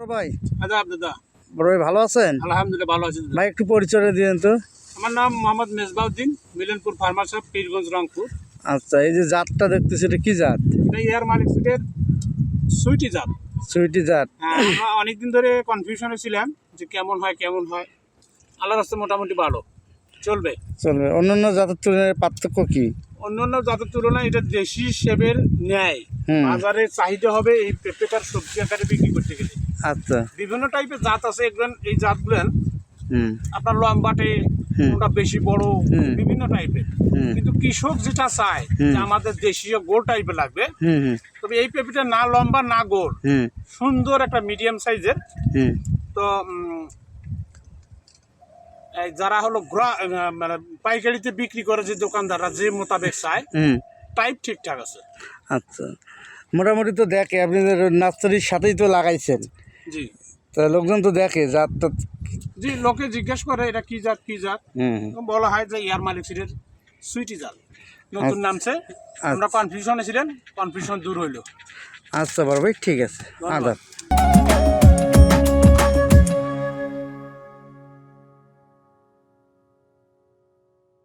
ভাই? দাদা বড় ভাই ভালো আছেন? আলহামদুলিল্লাহ ভালো আছি। দাদা। ভাই একটু পরিচয় তো। আমার নাম মোহাম্মদ মেজবাউদ্দিন মিলনপুর ফার্মার শপ পীরগঞ্জ রংপুর। আচ্ছা এই যে জাতটা দেখতেছি এটা কি জাত? এটা এয়ার মালিক সিটের সুইটি জাত। সুইটি জাত। হ্যাঁ, অনেকদিন ধরে কনফিউশনে ছিলাম যে কেমন হয় কেমন হয়। আল্লাহ রাস্তা মোটামুটি ভালো। চলবে। চলবে। অন্যান্য জাতের তুলনায় পার্থক্য কি? অন্যান্য জাতের তুলনায় এটা দেশি সেবের ন্যায়। বাজারে চাহিদা হবে এই পেঁপেটার সবজি আকারে বিক্রি করতে গেলে। আচ্ছা। বিভিন্ন টাইপের জাত আছে এগুলো এই জাতগুলো হুম। আপনার লম্বাটে। কোনটা বেশি বড়। বিভিন্ন টাইপের কিন্তু কৃষক যেটা চায় যে আমাদের দেশীয় গোল টাইপের লাগবে তবে এই পেঁপেটা না লম্বা না গোল হুম। সুন্দর একটা মিডিয়াম সাইজের তো যারা হলো মানে পাইকারিতে বিক্রি করে যে দোকানদাররা যে মোতাবেক চায় হুম। টাইপ ঠিকঠাক আছে। আচ্ছা। মোটামুটি তো দেখে আপনি নার্সারির সাথেই তো লাগাইছেন। জি। তা লোকজন তো দেখে জাত তো জি লোকে জিজ্ঞেস করে এটা কি জাত কি জাত? হুম বলা হয় যে ইয়ার মালিক সিটের সুইটি জাল নতুন নামছে আমরা কনফিউশনে ছিলেন কনফিউশন দূর হইল। আচ্ছা বড় ভাই ঠিক আছে। আদার আদাব।